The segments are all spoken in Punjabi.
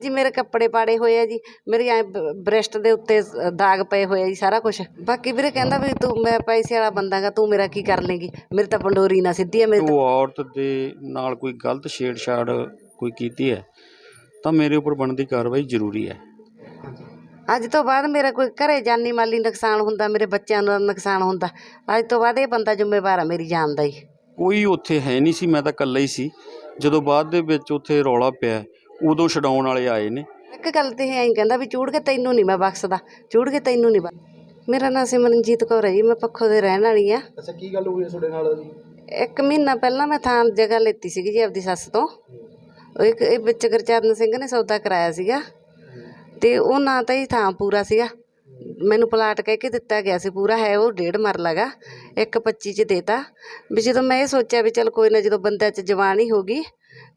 ਜੀ ਮੇਰੇ ਕੱਪੜੇ ਪਾੜੇ ਹੋਏ ਆ ਜੀ ਮੇਰੀ ਐ ਬ੍ਰੈਸਟ ਦੇ ਉੱਤੇ ਦਾਗ ਪਏ ਹੋਏ ਆ ਜੀ ਸਾਰਾ ਕੁਝ ਬਾਕੀ ਵੀਰੇ ਕਹਿੰਦਾ ਵੀ ਤੂੰ ਮੈਂ ਪੈਸੇ ਵਾਲਾ ਬੰਦਾਗਾ ਤੂੰ ਮੇਰਾ ਕੀ ਕਰ ਲੇਗੀ? ਮੇਰੀ ਤਾਂ ਪੰਡੋਰੀ ਨਾ ਸਿੱਧੀ ਆ ਮੇਰੀ ਤਾਂ ਉਹ ਔਰਤ ਦੇ ਨਾਲ ਕੋਈ ਗਲਤ ਛੇੜਛਾੜ ਕੋਈ ਕੀਤੀ ਹੈ ਤਾਂ ਮੇਰੇ ਉੱਪਰ ਬਣਦੀ ਕਾਰਵਾਈ ਜ਼ਰੂਰੀ ਹੈ। ਅੱਜ ਤੋਂ ਬਾਅਦ ਮੇਰਾ ਕੋਈ ਘਰੇ ਜਾਨੀ ਮਾਲੀ ਨੁਕਸਾਨ ਹੁੰਦਾ ਮੇਰੇ ਬੱਚਿਆਂ ਦਾ ਨੁਕਸਾਨ ਹੁੰਦਾ ਅੱਜ ਤੋਂ ਬਾਅਦ ਇਹ ਬੰਦਾ ਜ਼ਿੰਮੇਵਾਰ ਆ ਮੇਰੀ ਜਾਨ ਦਾ ਹੀ। ਕੋਈ ਉੱਥੇ ਹੈ ਨਹੀਂ ਸੀ ਮੈਂ ਤਾਂ ਇਕੱਲਾ ਹੀ ਸੀ। ਜਦੋਂ ਬਾਅਦ ਦੇ ਵਿੱਚ ਉੱਥੇ ਰੌਲਾ ਪਿਆ ਉਦੋਂ ਛਡਾਉਣ ਵਾਲੇ ਆਏ ਨੇ। ਇੱਕ ਗੱਲ ਤੇ ਐਂ ਕਹਿੰਦਾ ਵੀ ਚੂੜ ਕੇ ਤੈਨੂੰ ਨਹੀਂ ਮੈਂ ਬਖਸ਼ਦਾ ਚੂੜ ਕੇ ਤੈਨੂੰ ਨਹੀਂ ਮੇਰਾ ਨਾਮ ਸਿਮਰਨਜੀਤ ਕੌਰ ਹੈ ਜੀ ਮੈਂ ਪੱਖੋ ਦੇ ਰਹਿਣ ਵਾਲੀ ਆ ਅੱਛਾ ਕੀ ਗੱਲ ਹੋਈ ਤੁਹਾਡੇ ਨਾਲ? ਜੀ ਇੱਕ ਮਹੀਨਾ ਪਹਿਲਾਂ ਮੈਂ ਥਾਂ ਜਗ੍ਹਾ ਲੈਤੀ ਸੀਗੀ ਜੀ ਆਪਦੀ ਸੱਸ ਤੋਂ। ਉਹ ਇੱਕ ਇਹ ਵਿੱਚ ਗੁਰਚਰਨ ਸਿੰਘ ਨੇ ਸੌਦਾ ਕਰਾਇਆ ਸੀਗਾ। ਤੇ ਉਹ ਨਾ ਤਾਂ ਹੀ ਥਾਂ ਪੂਰਾ ਸੀਗਾ। ਮੈਨੂੰ ਪਲਾਟ ਕਹਿ ਕੇ ਦਿੱਤਾ ਗਿਆ ਸੀ ਪੂਰਾ ਹੈ ਉਹ ਡੇਢ ਮਰਲਾ ਗਾ ਇੱਕ 25 ਚ ਦੇਤਾ। ਵੀ ਜਦੋਂ ਮੈਂ ਇਹ ਸੋਚਿਆ ਵੀ ਚਲ ਕੋਈ ਨਾ ਜਦੋਂ ਬੰਦਿਆਂ ਚ ਜਵਾਨ ਹੀ ਹੋ ਗਈ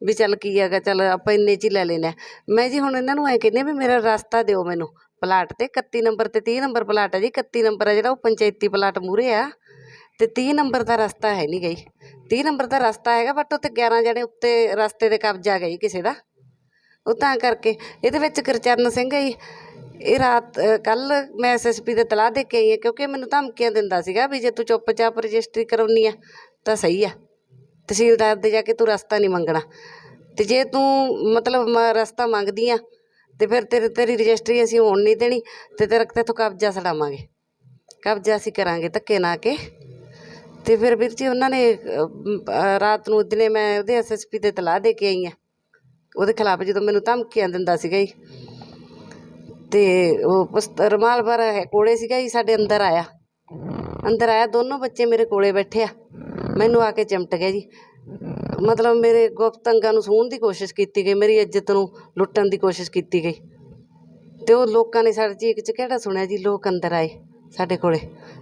ਵੀ ਚੱਲ ਕੀ ਹੈਗਾ ਚੱਲ ਆਪਾਂ ਇੰਨੇ ਚ ਹੀ ਲੈ ਲੈਣਾ ਮੈਂ ਜੀ ਹੁਣ ਇਹਨਾਂ ਨੂੰ ਐਂ ਕਹਿੰਦੀ ਹਾਂ ਵੀ ਮੇਰਾ ਰਸਤਾ ਦਿਓ ਮੈਨੂੰ। ਪਲਾਟ ਤੇ 31 ਨੰਬਰ ਤੇ 30 ਨੰਬਰ ਪਲਾਟ ਹੈ ਜੀ 31 ਨੰਬਰ ਹੈ ਜਿਹੜਾ ਉਹ ਪੰਚਾਇਤੀ ਪਲਾਟ ਮੂਰੇ ਆ। ਤੇ 30 ਨੰਬਰ ਦਾ ਰਸਤਾ ਹੈ ਨਹੀਂ ਗਈ। 30 ਨੰਬਰ ਦਾ ਰਸਤਾ ਹੈਗਾ ਬਟ ਉੱਥੇ 11 ਜਣੇ ਉੱਤੇ ਰਸਤੇ ਤੇ ਕਬਜ਼ਾ ਗਈ ਕਿਸੇ ਦਾ। ਉਹ ਤਾਂ ਕਰਕੇ ਇਹਦੇ ਵਿੱਚ ਗੁਰਚਰਨ ਸਿੰਘ ਹੈ ਜੀ, ਇਹ ਰਾਤ ਕੱਲ ਮੈਂ ਐਸਐਸਪੀ ਦੇ ਤਲਾਹ ਦੇ ਕੇ ਆਈ ਹਾਂ ਕਿਉਂਕਿ ਮੈਨੂੰ ਧਮਕੀਆਂ ਦਿੰਦਾ ਸੀਗਾ ਵੀ ਜੇ ਤੂੰ ਚੁੱਪਚਾਪ ਰਜਿਸਟਰੀ ਕਰਾਉਣੀ ਆ ਤਾਂ ਸਹੀ ਆ। ਤਹਿਸੀਲਦਾਰ ਦੇ ਜਾ ਕੇ ਤੂੰ ਰਸਤਾ ਨਹੀਂ ਮੰਗਣਾ। ਤੇ ਜੇ ਤੂੰ ਮਤਲਬ ਮ- ਰਸਤਾ ਮੰਗਦੀ ਆ ਤੇ ਫਿਰ ਤੇਰੇ ਤੇਰੀ ਰਜਿਸਟਰੀ ਅਸੀਂ ਹੋਣ ਨਹੀਂ ਦੇਣੀ ਤੇ ਤੇਰਾ ਤੇਥੋਂ ਕਬਜ਼ਾ ਛਡਾਵਾਂਗੇ ਕਬਜ਼ਾ ਅਸੀਂ ਕਰਾਂਗੇ ਧੱਕੇ ਨਾ ਕੇ। ਤੇ ਫਿਰ ਵੀਰ ਜੀ ਉਹਨਾਂ ਨੇ ਅਹ, ਮ, ਅਹ, ਰਾਤ ਨੂੰ ਦਿਨੇ ਮੈਂ ਉਹਦੇ ਐਸਐਸਪੀ 'ਤੇ ਤਲਾਹ ਦੇ ਕੇ ਆਈ ਆ। ਉਹਦੇ ਖਿਲਾਫ ਜਦੋਂ ਮੈਨੂੰ ਧਮਕੀਆਂ ਦਿੰਦਾ ਸੀਗਾ ਜੀ। ਤੇ ਉਹ ਪਸਤ ਰੁਮਾਲ ਭਰ ਕੋਲੇ ਸੀਗਾ ਜੀ ਸਾਡੇ ਅੰਦਰ ਆਇਆ। ਅੰਦਰ ਆਇਆ ਦੋਨੋਂ ਬੱਚੇ ਮੇਰੇ ਕੋਲੇ ਬੈਠੇ ਆ। ਮੈਨੂੰ ਆ ਕੇ ਚਿਮਟ ਗਿਆ ਜੀ। ਮਤਲਬ ਮੇਰੇ ਗੁਪਤ ਅੰਗਾਂ ਨੂੰ ਸੂਹਣ ਦੀ ਕੋਸ਼ਿਸ਼ ਕੀਤੀ ਗਈ, ਮੇਰੀ ਇੱਜ਼ਤ ਨੂੰ ਲੁੱਟਣ ਦੀ ਕੋਸ਼ਿਸ਼ ਕੀਤੀ ਗਈ। ਤੇ ਉਹ ਲੋਕਾਂ ਨੇ ਸਾਡੇ ਚੀਕ ਚ ਕਿਹੜਾ ਸੁਣਿਆ ਜੀ? ਲੋਕ ਅੰਦਰ ਆਏ ਸਾਡੇ ਕੋਲੇ।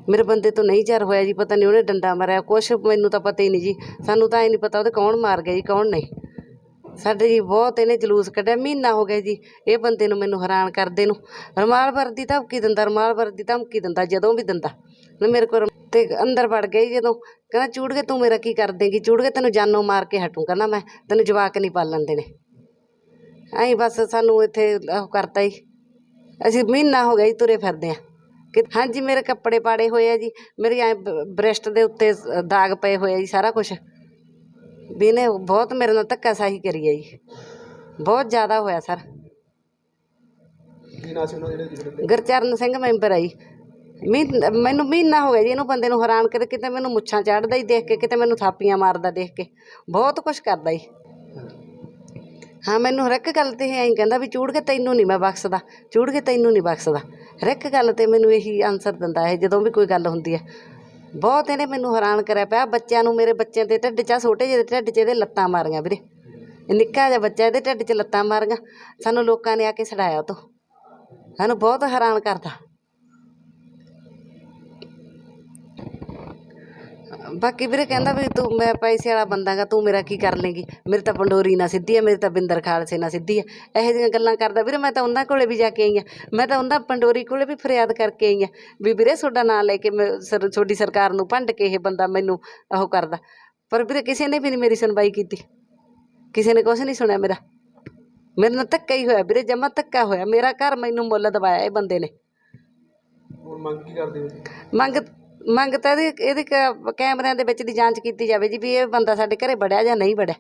ਮੇਰੇ ਬੰਦੇ ਤੋਂ ਨਹੀਂ ਜ਼ਰ ਹੋਇਆ ਜੀ, ਪਤਾ ਨਹੀਂ ਉਹਨੇ ਡੰਡਾ ਮਾਰਿਆ, ਕੁਛ ਮੈਨੂੰ ਤਾਂ ਪਤਾ ਹੀ ਨਹੀਂ ਜੀ। ਸਾਨੂੰ ਤਾਂ ਇਹ ਨਹੀਂ ਪਤਾ ਉਹਦੇ ਕੌਣ ਮਾਰ ਗਿਆ ਜੀ, ਕੌਣ ਨਹੀਂ। ਸਾਡੇ ਜੀ ਬਹੁਤ ਇਹਨੇ ਜਲੂਸ ਕੱਢਿਆ, ਮਹੀਨਾ ਹੋ ਗਿਆ ਜੀ ਇਹ ਬੰਦੇ ਨੂੰ ਮੈਨੂੰ ਹੈਰਾਨ ਕਰਦੇ ਨੂੰ। ਰਮਾਲ ਵਰਦੀ ਧਮਕੀ ਦਿੰਦਾ, ਰਮਾਲ ਵਰਦੀ ਧਮਕੀ ਦਿੰਦਾ, ਜਦੋਂ ਵੀ ਦਿੰਦਾ। ਨਾ ਮੇਰੇ ਕੋਲ ਤੇ ਅੰਦਰ ਵੜ ਗਈ ਜਦੋਂ। ਕਹਿੰਦਾ ਚੂੜ ਕੇ ਤੂੰ ਮੇਰਾ ਕੀ ਕਰ ਦੇਂਗੀ? ਚੂੜ ਕੇ ਤੈਨੂੰ ਜਾਨੋਂ ਮਾਰ ਕੇ ਹਟੂ। ਕਹਿੰਦਾ ਮੈਂ ਤੈਨੂੰ ਜਵਾਕ ਨਹੀਂ ਪਾਲਣ ਦੇਣੇ। ਐਂ ਬਸ ਸਾਨੂੰ ਇੱਥੇ ਉਹ ਕਰਤਾ ਹੀ ਅਸੀਂ ਮਹੀਨਾ ਹੋ ਗਿਆ ਜੀ ਤੁਰੇ ਫਿਰਦੇ ਆ। ਕਿ ਹਾਂਜੀ ਮੇਰੇ ਕੱਪੜੇ ਪਾੜੇ ਹੋਏ ਆ ਜੀ। ਮੇਰੀ ਐ ਬ੍ਰੈਸਟ ਦੇ ਉੱਤੇ ਦਾਗ ਪਏ ਹੋਏ ਆ ਜੀ ਸਾਰਾ ਕੁਝ ਵੀ ਇਹਨੇ ਬਹੁਤ ਮੇਰੇ ਨਾਲ ਧੱਕਾਸ਼ਾਹੀ ਕਰੀ ਹੈ ਜੀ। ਬਹੁਤ ਜ਼ਿਆਦਾ ਹੋਇਆ ਸਰ। ਗੁਰਚਰਨ ਸਿੰਘ ਮੈਂਬਰ ਆ ਜੀ। ਮਹੀਨ- ਮੈਨੂੰ ਮਹੀਨਾ ਹੋ ਗਿਆ ਜੀ ਇਹਨੂੰ ਬੰਦੇ ਨੂੰ ਹੈਰਾਨ ਕਰੇ, ਕਿਤੇ ਮੈਨੂੰ ਮੁੱਛਾਂ ਚਾੜਦਾ ਹੀ ਦੇਖ ਕੇ, ਕਿਤੇ ਮੈਨੂੰ ਥਾਪੀਆਂ ਮਾਰਦਾ ਦੇਖ ਕੇ। ਬਹੁਤ ਕੁਝ ਕਰਦਾ ਜੀ। ਹਾਂ, ਮੈਨੂੰ ਹਰ ਇੱਕ ਗੱਲ ਤੇ ਐਂ ਕਹਿੰਦਾ ਵੀ ਚੂੜ ਕੇ ਤੈਨੂੰ ਨਹੀਂ ਮੈਂ ਬਖਸ਼ਦਾ, ਚੂੜ ਕੇ ਤੈਨੂੰ ਨਹੀਂ ਬਖਸ਼ਦਾ। ਹਰ ਇੱਕ ਗੱਲ ਤੇ ਮੈਨੂੰ ਇਹੀ ਆਨਸਰ ਦਿੰਦਾ ਹੈ ਜਦੋਂ ਵੀ ਕੋਈ ਗੱਲ ਹੁੰਦੀ ਹੈ। ਬਹੁਤ ਇਹਨੇ ਮੈਨੂੰ ਹੈਰਾਨ ਕਰਿਆ ਪਿਆ, ਬੱਚਿਆਂ ਨੂੰ ਮੇਰੇ ਬੱਚਿਆਂ ਦੇ ਢਿੱਡ 'ਚ ਆਹ ਛੋਟੇ ਜਿਹੇ ਦੇ ਢਿੱਡ 'ਚ ਇਹਦੇ ਲੱਤਾਂ ਮਾਰੀਆਂ ਵੀਰੇ। ਇਹ ਨਿੱਕਾ ਜਿਹਾ ਬੱਚਾ ਇਹਦੇ ਢਿੱਡ 'ਚ ਲੱਤਾਂ ਮਾਰੀਆਂ, ਸਾਨੂੰ ਲੋਕਾਂ ਨੇ ਆ ਕੇ ਛਡਾਇਆ ਉਹ ਤੋਂ ਸਾਨੂੰ ਬਹੁਤ ਹੈਰਾਨ ਕਰਦਾ। ਬਾਕੀ ਵੀਰੇ ਕਹਿੰਦਾ ਵੀ ਤੂੰ ਮੈਂ ਪੈਸੇ ਵਾਲਾ ਬੰਦਾਗਾ ਤੂੰ ਮੇਰਾ ਕੀ ਕਰ ਲੇਗੀ? ਮੇਰੀ ਤਾਂ ਪੰਡੋਰੀ ਨਾ ਸਿੱਧੀ ਹੈ ਮੇਰੀ ਤਾਂ ਬਿੰਦਰ ਖਾਲਸੇ ਨਾ ਸਿੱਧੀ ਹੈ। ਇਹੋ ਜਿਹੀਆਂ ਗੱਲਾਂ ਕਰਦਾ। ਵੀਰੇ ਮੈਂ ਤਾਂ ਉਹਨਾਂ ਕੋਲੇ ਵੀ ਜਾ ਕੇ ਆਈ ਹਾਂ। ਮੈਂ ਤਾਂ ਉਹਨਾਂ ਪੰਡੋਰੀ ਕੋਲੇ ਵੀ ਫਰਿਆਦ ਕਰਕੇ ਆਈ ਹਾਂ ਵੀ ਵੀਰੇ ਤੁਹਾਡਾ ਨਾਂ ਲੈ ਕੇ ਮੈਂ ਸਰ ਤੁਹਾਡੀ ਸਰਕਾਰ ਨੂੰ ਭੰਡ ਕੇ ਇਹ ਬੰਦਾ ਮੈਨੂੰ ਉਹ ਕਰਦਾ। ਪਰ ਵੀਰੇ ਕਿਸੇ ਨੇ ਵੀ ਨਹੀਂ ਮੇਰੀ ਸੁਣਵਾਈ ਕੀਤੀ। ਕਿਸੇ ਨੇ ਕੁਛ ਨਹੀਂ ਸੁਣਿਆ ਮੇਰਾ। ਮੇਰੇ ਨਾਲ ਧੱਕਾ ਹੀ ਹੋਇਆ ਵੀਰੇ ਜਮਾ ਧੱਕਾ ਹੋਇਆ। ਮੇਰਾ ਘਰ ਮੈਨੂੰ ਮੁੱਲ ਦਵਾਇਆ ਇਹ ਬੰਦੇ ਨੇ। ਹੁਣ ਮੰਗ ਕੀ ਕਰਦੇ ਹੋ? ਮੰਗ ਮੰਗ ਤਾਂ ਇਹਦੀ ਇਹਦੇ ਕ- ਕੈਮਰਿਆਂ ਦੇ ਵਿੱਚ ਦੀ ਜਾਂਚ ਕੀਤੀ ਜਾਵੇ ਜੀ ਵੀ ਇਹ ਬੰਦਾ ਸਾਡੇ ਘਰੇ ਵੜਿਆ ਜਾਂ ਨਹੀਂ ਵੜਿਆ।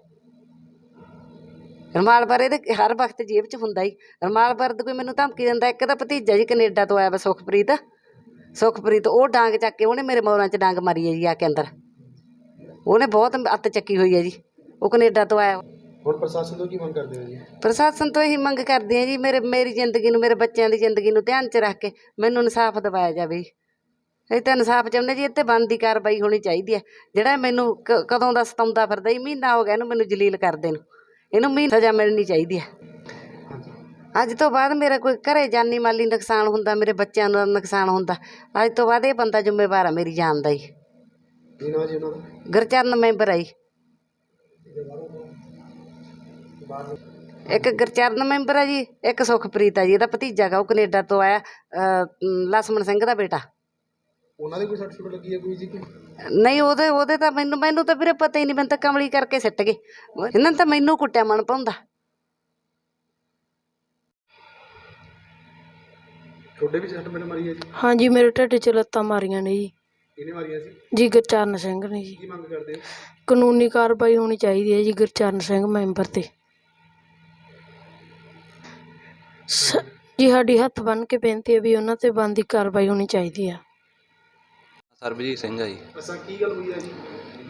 ਰਮਾਲ ਪਰ ਇਹਦੇ ਹਰ ਵਕਤ ਜੇਬ 'ਚ ਹੁੰਦਾ ਹੀ ਰਮਾਲ ਪਰ ਕੋਈ ਮੈਨੂੰ ਧਮਕੀ ਦਿੰਦਾ ਇੱਕ ਤਾਂ ਭਤੀਜਾ ਜੀ ਕੈਨੇਡਾ ਤੋਂ ਆਇਆ ਵਾ ਸੁਖਪ੍ਰੀਤ। ਸੁਖਪ੍ਰੀਤ ਉਹ ਡਾਂਗ ਚੱਕ ਕੇ ਉਹਨੇ ਮੇਰੇ ਮੋਰਾਂ 'ਚ ਡਾਂਗ ਮਾਰੀ ਹੈ ਜੀ ਆ ਕੇ ਅੰਦਰ। ਉਹਨੇ ਬਹੁਤ ਅੱਤ ਚੱਕੀ ਹੋਈ ਹੈ ਜੀ। ਉਹ ਕੈਨੇਡਾ ਤੋਂ ਆਇਆ। ਹੁਣ ਪ੍ਰਸ਼ਾਸਨ ਤੋਂ ਕੀ ਮੰਗ ਕਰਦੇ ਹੋ ਜੀ? ਪ੍ਰਸ਼ਾਸਨ ਤੋਂ ਇਹੀ ਮੰਗ ਕਰਦੇ ਆ ਜੀ ਮੇਰੇ ਮੇਰੀ ਜ਼ਿੰਦਗੀ ਨੂੰ ਮੇਰੇ ਬੱਚਿਆਂ ਦੀ ਜ਼ਿੰਦਗੀ ਨੂੰ ਧਿਆਨ 'ਚ ਰੱਖ ਕੇ ਮੈਨੂੰ ਇਨਸਾਫ ਦਿਵਾਇਆ ਜਾਵੇ ਜੀ। ਇਹ ਤਾਂ ਇਨਸਾਫ ਚਾਹੁੰਦੇ ਜੀ ਇੱਥੇ ਬਣਦੀ ਕਾਰਵਾਈ ਹੋਣੀ ਚਾਹੀਦੀ ਹੈ। ਜਿਹੜਾ ਮੈਨੂੰ ਕ- ਕਦੋਂ ਦਾ ਸਤਾਉਂਦਾ ਫਿਰਦਾ ਜੀ ਮਹੀਨਾ ਹੋ ਗਿਆ ਇਹਨੂੰ ਮੈਨੂੰ ਜਲੀਲ ਕਰਦੇ ਨੂੰ। ਇਹਨੂੰ ਮਹੀਨਾ ਸਜ਼ਾ ਮਿਲਣੀ ਚਾਹੀਦੀ ਹੈ। ਅੱਜ ਤੋਂ ਬਾਅਦ ਮੇਰਾ ਕੋਈ ਘਰੇ ਜਾਨੀ ਮਾਲੀ ਨੁਕਸਾਨ ਹੁੰਦਾ ਮੇਰੇ ਬੱਚਿਆਂ ਦਾ ਨੁਕਸਾਨ ਹੁੰਦਾ ਅੱਜ ਤੋਂ ਬਾਅਦ ਇਹ ਬੰਦਾ ਜ਼ਿੰਮੇਵਾਰ ਆ ਮੇਰੀ ਜਾਨ ਦਾ ਜੀ। ਕੀ ਨਾਂ ਜੀ ਉਹਨਾਂ ਦਾ? ਗੁਰਚਰਨ ਮੈਂਬਰ ਆ ਜੀ। ਇੱਕ ਗੁਰਚਰਨ ਮੈਂਬਰ ਆ ਜੀ ਇੱਕ ਸੁਖਪ੍ਰੀਤ ਆ ਜੀ ਇਹਦਾ ਭਤੀਜਾ ਗਾ ਉਹ ਕੈਨੇਡਾ ਤੋਂ ਆਇਆ ਅਹ, ਲਸਮਣ ਸਿੰਘ ਦਾ ਬੇਟਾ। ਉਹਨਾਂ ਦੇ ਕੋਈ ਸੱਟ ਸੁੱਟ ਲੱਗੀ ਹੈ ਕੋਈ ਜੀ ਕਿ ਨਹੀਂ ਉਹਦੇ ਉਹਦੇ ਤਾਂ ਮੈਨੂੰ ਮੈਨੂੰ ਤਾਂ ਵੀਰੇ ਪਤਾ ਹੀ ਨਹੀਂ ਮੈਨੂੰ ਤਾਂ ਕਮਲੀ ਕਰਕੇ ਸਿੱਟ ਗਏ। ਇਹਨਾਂ ਨੇ ਤਾਂ ਮੈਨੂੰ ਕੁੱਟਿਆ ਮਨ ਪਾਉਂਦਾ ਤੁਹਾਡੇ ਵੀ ਸੱਟ ਪਹਿਲਾਂ ਮਾਰੀ ਹੈ ਜੀ? ਹਾਂਜੀ ਮੇਰੇ ਢਿੱਡ 'ਚ ਲੱਤਾਂ ਮਾਰੀਆਂ ਨੇ ਜੀ। ਕਿਹਨੇ ਮਾਰੀਆਂ ਸੀ? ਜੀ ਗੁਰਚਰਨ ਸਿੰਘ ਨੇ ਜੀ। ਕੀ ਮੰਗ ਕਰਦੇ ਹੋ? ਕਾਨੂੰਨੀ ਕਾਰਵਾਈ ਹੋਣੀ ਚਾਹੀਦੀ ਹੈ ਜੀ ਗੁਰਚਰਨ ਸਿੰਘ ਮੈਂਬਰ ਤੇ। ਸ- ਜੀ ਸਾਡੀ ਹੱਥ ਬੰਨ੍ਹ ਕੇ ਬੇਨਤੀ ਹੈ ਵੀ ਉਹਨਾਂ ਤੇ ਬਣਦੀ ਕਾਰਵਾਈ ਹੋਣੀ ਚਾਹੀਦੀ ਆ ਸਰਬਜੀਤ ਸਿੰਘ ਆ ਜੀ। ਅਸਾਂ ਕੀ ਗੱਲ ਹੋਈ ਹੈ ਜੀ?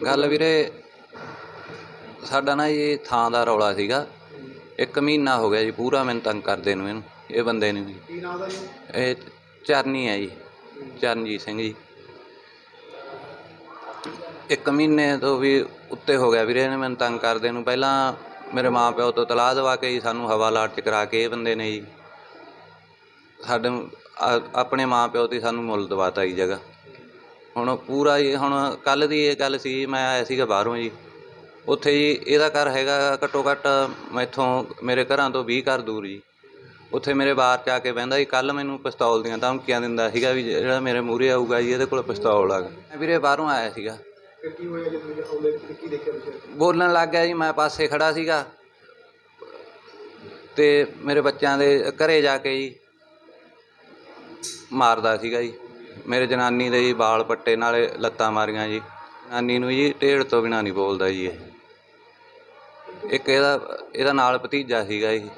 ਗੱਲ ਵੀਰੇ ਸਾਡਾ ਨਾ ਇਹ ਥਾਂ ਦਾ ਰੌਲਾ ਸੀਗਾ। ਇੱਕ ਮਹੀਨਾ ਹੋ ਗਿਆ ਜੀ ਪੂਰਾ ਮੈਨੂੰ ਤੰਗ ਕਰਦੇ ਨੂੰ ਇਹਨੂੰ ਇਹ ਬੰਦੇ ਨੂੰ ਜੀ। ਕੀ ਨਾਮ ਦਾ ਜੀ? ਇਹ ਚਰਨੀ ਹੈ ਜੀ ਚਰਨਜੀਤ ਸਿੰਘ ਜੀ। ਇੱਕ ਮਹੀਨੇ ਤੋਂ ਵੀ ਉੱਤੇ ਹੋ ਗਿਆ ਵੀਰੇ ਇਹਨੇ ਮੈਨੂੰ ਤੰਗ ਕਰਦੇ ਨੂੰ। ਪਹਿਲਾਂ ਮੇਰੇ ਮਾਂ ਪਿਓ ਤੋਂ ਤਲਾਹ ਦਵਾ ਕੇ ਜੀ ਸਾਨੂੰ ਹਵਾਲਾਟ ਚ ਕਰਾ ਕੇ ਇਹ ਬੰਦੇ ਨੇ ਜੀ। ਸਾਡੇ ਆਪਣੇ ਮਾਂ ਪਿਓ ਤੇ ਸਾਨੂੰ ਮੁੱਲ ਦਵਾਤਾ ਜੀ ਜਗ੍ਹਾ। ਹੁਣ ਪੂਰਾ ਜੀ ਹੁਣ ਕੱਲ ਦੀ ਇਹ ਗੱਲ ਸੀ ਮੈਂ ਆਇਆ ਸੀਗਾ ਬਾਹਰੋਂ ਜੀ। ਉੱਥੇ ਜੀ ਇਹਦਾ ਘਰ ਹੈਗਾ ਘੱਟੋ ਘੱਟ ਮੈਥੋਂ ਮੇਰੇ ਘਰਾਂ ਤੋਂ 20 ਘਰ ਦੂਰ ਜੀ। ਉੱਥੇ ਮੇਰੇ ਬਾਹਰ ਚ ਆ ਕੇ ਬਹਿੰਦਾ ਜੀ ਕੱਲ ਮੈਨੂੰ ਪਿਸਤੌਲ ਦੀਆਂ ਧਮਕੀਆਂ ਦਿੰਦਾ ਸੀਗਾ ਵੀ ਜਿਹੜਾ ਮੇਰੇ ਮੂਹਰੇ ਆਊਗਾ ਜੀ ਇਹਦੇ ਕੋਲ ਪਿਸਤੌਲ ਆ। ਮੈਂ ਵੀਰੇ ਬਾਹਰੋਂ ਆਇਆ ਸੀਗਾ। ਫਿਰ ਕੀ ਹੋਇਆ ਜਦੋਂ ਤੁਸੀਂ ਆਉਂਦੇ ਤੇ ਕੀ ਦੇਖਿਆ ਤੁਸੀਂ? ਬੋਲਣ ਲੱਗ ਗਿਆ ਜੀ ਮੈਂ ਪਾਸੇ ਖੜਾ ਸੀਗਾ। ਤੇ ਮੇਰੇ ਬੱਚਿਆਂ ਦੇ ਘਰੇ ਜਾ ਕੇ ਜੀ ਮਾਰਦਾ ਸੀਗਾ ਜੀ। ਮੇਰੇ ਜਨਾਨੀ ਦੇ ਜੀ ਵਾਲ ਪੱਟੇ ਨਾਲੇ ਲੱਤਾਂ ਮਾਰੀਆਂ ਜੀ। ਜਨਾਨੀ ਨੂੰ ਜੀ ਢੇੜ ਤੋਂ ਬਿਨਾ ਨਹੀਂ ਬੋਲਦਾ ਜੀ ਇਹ। ਇੱਕ ਇਹਦਾ ਇਹਦਾ ਨਾਲ ਭਤੀਜਾ ਸੀਗਾ ਜੀ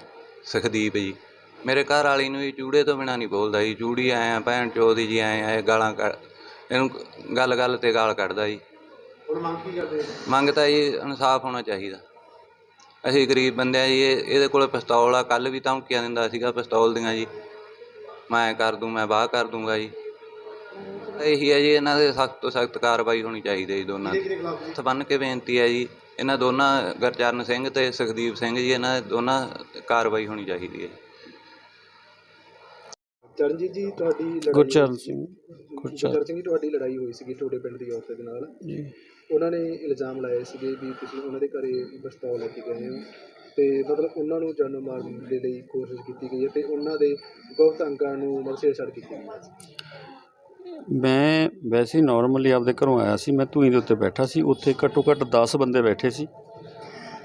ਸੁਖਦੀਪ ਜੀ। ਮੇਰੇ ਘਰ ਵਾਲੀ ਨੂੰ ਜੀ ਚੂੜੇ ਤੋਂ ਬਿਨਾ ਨਹੀਂ ਬੋਲਦਾ ਜੀ। ਚੂੜੀ ਆਏ ਆ ਭੈਣ ਚੋਦੀ ਜੀ ਆਏ ਆ ਇਹ ਗਾਲਾਂ ਕੱਢ ਇਹਨੂੰ ਗੱਲ ਗੱਲ ਤੇ ਗਾਲ ਕੱਢਦਾ ਜੀ। ਹੁਣ ਮੰਗ ਕੀ ਕਰਦੇ ਹੋ? ਮੰਗ ਤਾਂ ਇਹ ਇਨਸਾਫ ਹੋਣਾ ਚਾਹੀਦਾ। ਅਸੀਂ ਗਰੀਬ ਬੰਦੇ ਆ ਜੀ ਇਹ- ਇਹਦੇ ਕੋਲ ਪਿਸਤੌਲ ਆ। ਕੱਲ ਵੀ ਧਮਕੀਆਂ ਦਿੰਦਾ ਸੀਗਾ ਪਿਸਤੌਲ ਦੀਆਂ ਜੀ। ਮੈਂ ਕਰ ਦੂੰ ਮੈਂ ਬਾਹ ਕਰ ਦੂੰਗਾ ਜੀ। ਇਹੀ ਹੈ ਜੀ ਇਹਨਾਂ ਦੇ ਸਖਤ ਤੋਂ ਸਖਤ ਕਾਰਵਾਈ ਹੋਣੀ ਚਾਹੀਦੀ ਹੈ ਜੀ ਦੋਨਾਂ ਦੀ। ਕਿਹਦੇ ਖਿਲਾਫ ਜੀ? ਹੱਥ ਬੰਨ੍ਹ ਕੇ ਬੇਨਤੀ ਹੈ ਜੀ? ਇਹਨਾਂ ਦੋਨਾਂ ਗੁਰਚਰਨ ਸਿੰਘ ਤੇ ਸੁਖਦੀਪ ਸਿੰਘ ਜੀ ਇਹਨਾਂ ਦੇ ਦੋਨਾਂ ਕਾਰਵਾਈ ਹੋਣੀ ਚਾਹੀਦੀ ਹੈ ਚਰਨਜੀਤ ਜੀ ਤੁਹਾਡੀ ਲੜਾਈ ਗੁਰਚਰਨ ਸਿੰਘ ਗੁਰਚਰਨ। ਸਿੰਘ ਜੀ ਤੁਹਾਡੀ ਲੜਾਈ ਹੋਈ ਸੀਗੀ ਤੁਹਾਡੇ ਪਿੰਡ ਦੀ ਔਰਤ ਦੇ ਨਾਲ। ਜੀ। ਉਹਨਾਂ ਨੇ ਇਲਜ਼ਾਮ ਲਾਏ ਸੀਗੇ ਵੀ ਤੁਸੀਂ ਉਹਨਾਂ ਦੇ ਘਰੇ ਪਿਸਤੌਲ ਲੈ ਕੇ ਗਏ ਹੋ। ਤੇ ਮਤਲਬ ਉਹਨਾਂ ਨੂੰ ਜਾਨੋਂ ਮਾਰਨ ਦੇ ਲਈ ਕੋਸ਼ਿਸ਼ ਕੀਤੀ ਗਈ ਹੈ ਤੇ ਉਹਨਾਂ ਦੇ ਗੁਪਤ ਅੰਗਾਂ ਨੂੰ ਮਤਲਬ ਛੇੜਛਾੜ ਕੀਤੀ ਗਈ ਹੈ ਮੈਂ ਵੈਸੇ ਨੋਰਮਲੀ ਆਪਦੇ ਘਰੋਂ ਆਇਆ ਸੀ, ਮੈਂ ਧੂਈ ਦੇ ਉੱਤੇ ਬੈਠਾ ਸੀ, ਉੱਥੇ ਘੱਟੋ ਘੱਟ 10 ਬੰਦੇ ਬੈਠੇ ਸੀ।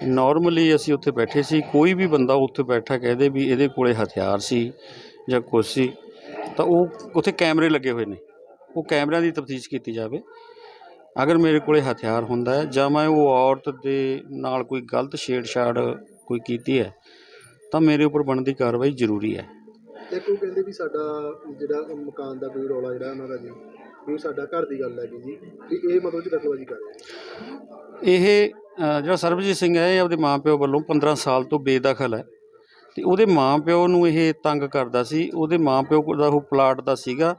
ਨੋਰਮਲੀ ਅਸੀਂ ਉੱਥੇ ਬੈਠੇ ਸੀ, ਕੋਈ ਵੀ ਬੰਦਾ ਉੱਥੇ ਬੈਠਾ ਕਹਦੇ ਵੀ ਇਹਦੇ ਕੋਲੇ ਹਥਿਆਰ ਸੀ ਜਾਂ ਕੁਛ ਸੀ, ਤਾਂ ਉਹ ਉੱਥੇ ਕੈਮਰੇ ਲੱਗੇ ਹੋਏ ਨੇ। ਉਹ ਕੈਮਰਿਆਂ ਦੀ ਤਫਤੀਸ਼ ਕੀਤੀ ਜਾਵੇ। ਅਗਰ ਮੇਰੇ ਕੋਲੇ ਹਥਿਆਰ ਹੁੰਦਾ ਹੈ ਜਾਂ ਮੈਂ ਉਹ ਔਰਤ ਦੇ ਨਾਲ ਕੋਈ ਗਲਤ ਛੇੜਛਾੜ ਕੋਈ ਕੀਤੀ ਹੈ, ਤਾਂ ਮੇਰੇ ਉੱਪਰ ਬਣਦੀ ਕਾਰਵਾਈ ਜ਼ਰੂਰੀ ਹੈ। ਇੱਕ ਉਹ ਕਹਿੰਦੇ ਵੀ ਸਾਡਾ ਜਿਹੜਾ ਮਕਾਨ ਦਾ ਕੋਈ ਰੌਲਾ ਜਿਹੜਾ ਉਹਨਾਂ ਦਾ ਜੀ ਵੀ ਉਹ ਸਾਡਾ ਘਰ ਦੀ ਗੱਲ ਹੈਗੀ ਜੀ, ਵੀ ਇਹ ਮਤਲਬ ਚ ਦਖਲਅੰਦਾਜ਼ੀ ਕਰ ਰਹੇ ਇਹ ਜਿਹੜਾ ਸਰਬਜੀਤ ਸਿੰਘ ਹੈ, ਇਹ ਆਪਦੇ ਮਾਪਿਓ ਵੱਲੋਂ 15 ਸਾਲ ਤੋਂ ਬੇਦਖਲ ਹੈ। ਤੇ ਉਹਦੇ ਮਾਪਿਓ ਨੂੰ ਇਹ ਤੰਗ ਕਰਦਾ ਸੀ, ਉਹਦੇ ਮਾਪਿਓ ਦਾ ਉਹ ਪਲਾਟ ਦਾ ਸੀਗਾ।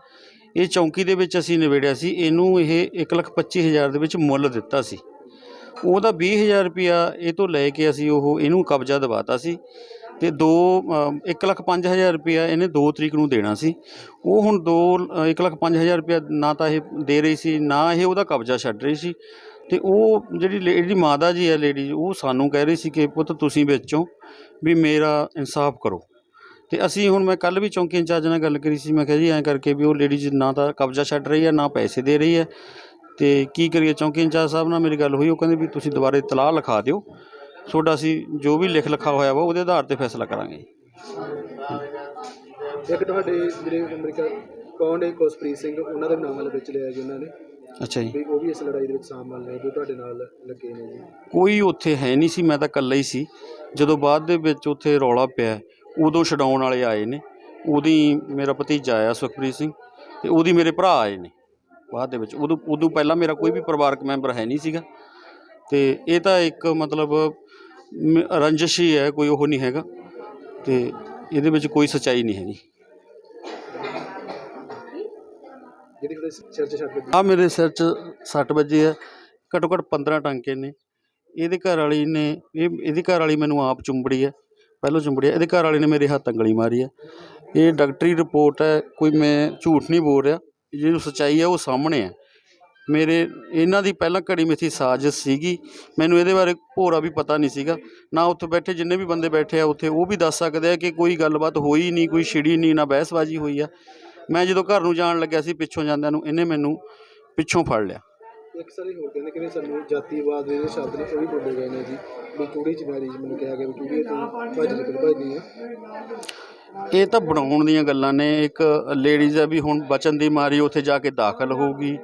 ਇਹ ਚੌਂਕੀ ਦੇ ਵਿੱਚ ਅਸੀਂ ਨਿਬੇੜਿਆ ਸੀ, ਇਹਨੂੰ ਇਹ 125000 ਦੇ ਵਿੱਚ ਮੁੱਲ ਦਿੱਤਾ ਸੀ। ਉਹਦਾ 20000 ਰੁਪਿਆ ਇਹ ਤੋਂ ਲੈ ਕੇ ਅਸੀਂ ਉਹ, ਇਹਨੂੰ ਕਬਜ਼ਾ ਦਿਵਾਤਾ ਸੀ। ਤੇ 2 105000 ਰੁਪਇਆ ਇਹਨੇ 2 ਤਰੀਕ ਨੂੰ ਦੇਣਾ ਸੀ। ਉਹ ਹੁਣ 2 105000 ਰੁਪਇਆ ਨਾ ਤਾਂ ਇਹ ਦੇ ਰਹੀ ਸੀ, ਨਾ ਇਹ ਉਹਦਾ ਕਬਜ਼ਾ ਛੱਡ ਰਹੀ ਸੀ। ਤੇ ਉਹ ਜਿਹੜੀ ਲੇ- ਇਹਦੀ ਮਾਤਾ ਜੀ ਹੈ ਲੇਡੀ ਉਹ ਸਾਨੂੰ ਕਹਿ ਰਹੀ ਸੀ ਕਿ, ਪੁੱਤ ਤੁਸੀਂ ਵਿੱਚੋਂ ਵੀ ਮੇਰਾ ਇਨਸਾਫ ਕਰੋ। ਤੇ ਅਸੀਂ ਹੁਣ ਮੈਂ ਕੱਲ ਵੀ ਚੌਂਕੀ ਇੰਚਾਰਜ ਨਾਲ ਗੱਲ ਕਰੀ ਸੀ, ਮੈਂ ਕਿਹਾ ਜੀ ਐਂ ਕਰਕੇ ਵੀ ਉਹ ਲੇਡੀਜ਼ ਨਾ ਤਾਂ ਕਬਜ਼ਾ ਛੱਡ ਰਹੀ ਹੈ, ਨਾ ਪੈਸੇ ਦੇ ਰਹੀ ਹੈ। ਤੇ ਕੀ ਕਰੀਏ ਚੌਂਕੀ ਇੰਚਾਰਜ ਸਾਹਿਬ ਨਾਲ ਮੇਰੀ ਗੱਲ ਹੋਈ, ਉਹ ਕਹਿੰਦੇ ਵੀ ਤੁਸੀਂ ਦੁਬਾਰੇ ਤਲਾਹ ਲਿਖਾ ਦਿਓ। ਤੁਹਾਡਾ ਅਸੀਂ ਜੋ ਵੀ ਲਿਖ ਲਿਖਾ ਹੋਇਆ ਵਾ ਉਹਦੇ ਆਧਾਰ ਤੇ ਫੈਸਲਾ ਕਰਾਂਗੇ ਇੱਕ ਤੁਹਾਡੇ ਜਿਹੜੇ ਅਮਰੀਕਾ ਕੌਣ ਹੈ? ਕੋਸਪ੍ਰੀਤ ਸਿੰਘ ਉਹਨਾਂ ਦਾ ਵੀ ਨਾਮ ਵਾਲੇ ਵਿੱਚ ਲਿਆ ਜੀ ਉਹਨਾਂ ਨੇ। ਅੱਛਾ ਜੀ। ਵੀ ਉਹ ਵੀ ਇਸ ਲੜਾਈ ਦੇ ਵਿੱਚ ਸ਼ਾਮਲ ਨੇ ਜੋ ਤੁਹਾਡੇ ਨਾਲ ਲੱਗੇ ਨੇ ਜੀ। ਕੋਈ ਉੱਥੇ ਹੈ ਨਹੀਂ ਸੀ ਮੈਂ ਤਾਂ ਇਕੱਲਾ ਹੀ ਸੀ। ਜਦੋਂ ਬਾਅਦ ਦੇ ਵਿੱਚ ਉੱਥੇ ਰੌਲਾ ਪਿਆ ਉਦੋਂ ਛਡਾਉਣ ਵਾਲੇ ਆਏ ਨੇ। ਉਹਦੀ ਮੇਰਾ ਭਤੀਜਾ ਆਇਆ ਸੁਖਪ੍ਰੀਤ ਸਿੰਘ ਤੇ ਉਹਦੀ ਮੇਰੇ ਭਰਾ ਆਏ ਨੇ। ਬਾਅਦ ਦੇ ਵਿੱਚ ਉਦੋਂ ਉਦੋਂ ਪਹਿਲਾਂ ਮੇਰਾ ਕੋਈ ਵੀ ਪਰਿਵਾਰਕ ਮੈਂਬਰ ਹੈ ਨਹੀਂ ਸੀਗਾ। ਤੇ ਇਹ ਤਾਂ ਇੱਕ ਮਤਲਬ ਮ- ਰੰਜਿਸ਼ ਹੀ ਹੈ ਕੋਈ ਉਹ ਨਹੀਂ ਹੈਗਾ ਤੇ ਇਹਦੇ ਵਿੱਚ ਕੋਈ ਸੱਚਾਈ ਨਹੀਂ ਹੈਗੀ। ਜਿਹੜੀ ਤੁਹਾਡੇ ਸਿਰ 'ਚ ਛੱਡ ਦਿੱਤੀ ਆ ਮੇਰੇ ਸਿਰ 'ਚ ਸੱਟ ਵੱਜੀ ਹੈ ਘੱਟੋ ਘੱਟ 15 ਟਾਂਕੇ ਨੇ। ਇਹਦੇ ਘਰ ਵਾਲੀ ਨੇ ਇਹ ਇਹਦੀ ਘਰ ਵਾਲੀ ਮੈਨੂੰ ਆਪ ਚੁੰਬੜੀ ਹੈ ਪਹਿਲਾਂ ਚੁੰਬੜੀ ਹੈ ਇਹਦੇ ਘਰ ਵਾਲੀ ਨੇ ਮੇਰੇ ਹੱਥ ਉਂਗਲੀ ਮਾਰੀ ਹੈ। ਇਹ ਡਾਕਟਰੀ ਰਿਪੋਰਟ ਹੈ ਕੋਈ ਮੈਂ ਝੂਠ ਨਹੀਂ ਬੋਲ ਰਿਹਾ ਜਿਹਨੂੰ ਸੱਚਾਈ ਹੈ ਉਹ ਸਾਹਮਣੇ ਹੈ। ਮੇਰੇ ਇਹਨਾਂ ਦੀ ਪਹਿਲਾਂ ਘੜੀ ਮਿੱਥੀ ਸਾਜ਼ਿਸ਼ ਸੀਗੀ। ਮੈਨੂੰ ਇਹਦੇ ਬਾਰੇ ਭੋਰਾ ਵੀ ਪਤਾ ਨਹੀਂ ਸੀਗਾ। ਨਾ ਉੱਥੇ ਬੈਠੇ ਜਿੰਨੇ ਵੀ ਬੰਦੇ ਬੈਠੇ ਆ ਉੱਥੇ ਉਹ ਵੀ ਦੱਸ ਸਕਦੇ ਆ ਕਿ ਕੋਈ ਗੱਲਬਾਤ ਹੋਈ ਨਹੀਂ ਕੋਈ ਛਿੜੀ ਨਹੀਂ ਨਾ ਬਹਿਸਬਾਜ਼ੀ ਹੋਈ ਆ। ਮੈਂ ਜਦੋਂ ਘਰ ਨੂੰ ਜਾਣ ਲੱਗਿਆ ਸੀ ਪਿੱਛੋਂ ਜਾਂਦਿਆਂ ਨੂੰ ਇਹਨੇ ਮੈਨੂੰ ਪਿੱਛੋਂ ਫੜ ਲਿਆ। ਇੱਕ ਸਾਰੇ ਹੋਰ ਕਹਿੰਦੇ ਕਿ ਸਾਨੂੰ ਜਾਤੀਵਾਦ ਦੇ ਜਿਹੜੇ ਸ਼ਬਦ ਨੇ ਉਹ ਵੀ ਬੋਲੇ ਗਏ ਨੇ ਜੀ। ਵੀ ਚੂੜੀ ਚ ਮੈਰਿਜ ਮੈਨੂੰ ਕਿਹਾ ਗਿਆ ਵੀ ਚੂੜੀ ਤੂੰ ਭੱਜ ਨਿਕਲ ਭੱਜਦੀ ਆ ਇਹ ਤਾਂ ਬਣਾਉਣ ਦੀਆਂ ਗੱਲਾਂ ਨੇ। ਇੱਕ ਲੇਡੀਜ਼ ਆ ਵੀ ਹੁਣ ਬਚਨ ਦੀ ਮਾਰੀ ਉੱਥੇ ਜਾ ਕੇ ਦਾਖਲ ਹੋਊਗੀ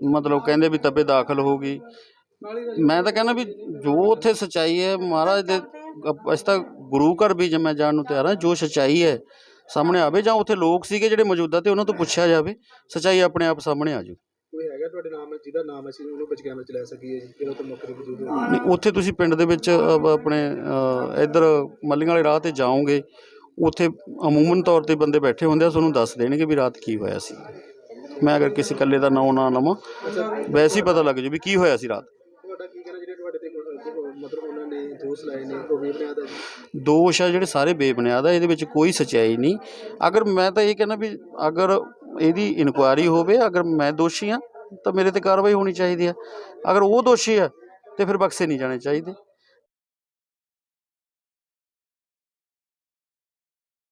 ਮਤਲਬ ਕਹਿੰਦੇ ਵੀ ਤੱਬੇ ਦਾਖਲ ਹੋਊਗੀ ਮੈਂ ਤਾਂ ਕਹਿੰਦਾ ਵੀ ਜੋ ਉੱਥੇ ਸਚਾਈ ਹੈ ਮਹਾਰਾਜ ਦੇ ਅਪ- ਅਸੀਂ ਤਾਂ ਗੁਰੂ ਘਰ ਵੀ ਜੇ ਮੈਂ ਜਾਣ ਨੂੰ ਤਿਆਰ ਹਾਂ ਜੋ ਸਚਾਈ ਹੈ ਸਾਹਮਣੇ ਆਵੇ ਜਾਂ ਉੱਥੇ ਲੋਕ ਸੀਗੇ ਜਿਹੜੇ ਮੌਜੂਦਾ ਤੇ ਉਹਨਾਂ ਤੋਂ ਪੁੱਛਿਆ ਜਾਵੇ ਸਚਾਈ ਆਪਣੇ ਆਪ ਸਾਹਮਣੇ ਆ ਜਾਊ। ਕੋਈ ਹੈਗਾ ਤੁਹਾਡੇ ਨਾਮ ਜਿਹਦਾ ਨਾਮ ਅਸੀਂ ਉਹਨੂੰ ਵਿੱਚ ਕੈਮਰੇ ਚ ਲੈ ਸਕੀਏ ਜੀ ਜਿਹੜਾ ਤੋਂ ਮੌਕੇ ਤੇ ਮੌਜੂਦ ਹੋਵੇ ਨਹੀਂ ਉੱਥੇ ਤੁਸੀਂ ਪਿੰਡ ਦੇ ਵਿੱਚ ਆਪਣੇ ਇੱਧਰ ਮੱਲੀਆਂ ਵਾਲੇ ਰਾਹ ਤੇ ਜਾਓਗੇ ਉੱਥੇ ਅਮੂਮਨ ਤੌਰ ਤੇ ਬੰਦੇ ਬੈਠੇ ਹੁੰਦੇ ਆ ਤੁਹਾਨੂੰ ਦੱਸ ਦੇਣਗੇ ਵੀ ਰਾਤ ਕੀ ਹੋਇਆ ਸੀ। ਮੈਂ ਅਗਰ ਕਿਸੇ ਇਕੱਲੇ ਦਾ ਨਾਂ ਨਾ ਲਵਾਂ ਵੈਸੇ ਹੀ ਪਤਾ ਲੱਗ ਜੂ ਵੀ ਕੀ ਹੋਇਆ ਸੀ ਰਾਤ। ਤੁਹਾਡਾ ਕੀ ਕਹਿਣਾ ਜਿਹੜੇ ਤੁਹਾਡੇ ਤੇ ਕੋਈ- ਮਤਲਬ ਉਹਨਾਂ ਨੇ ਦੋਸ਼ ਲਾਏ ਨੇ ਉਹ ਆ ਜਿਹੜੇ ਸਾਰੇ ਬੇਬੁਨਿਆਦ ਆ ਇਹਦੇ ਵਿੱਚ ਕੋਈ ਸਚਾਈ ਨਹੀਂ। ਅਗਰ ਮੈਂ ਤਾਂ ਇਹ ਕਹਿੰਦਾ ਵੀ ਅਗਰ ਇਹਦੀ ਇਨਕੁਆਇਰੀ ਹੋਵੇ ਅਗਰ ਮੈਂ ਦੋਸ਼ੀ ਹਾਂ ਤਾਂ ਮੇਰੇ ਤੇ ਕਾਰਵਾਈ ਹੋਣੀ ਚਾਹੀਦੀ ਹੈ ਅਗਰ ਉਹ ਦੋਸ਼ੀ ਹੈ ਤੇ ਫਿਰ ਬਖਸ਼ੇ ਨਹੀਂ ਜਾਣੇ ਚਾਹੀਦੇ।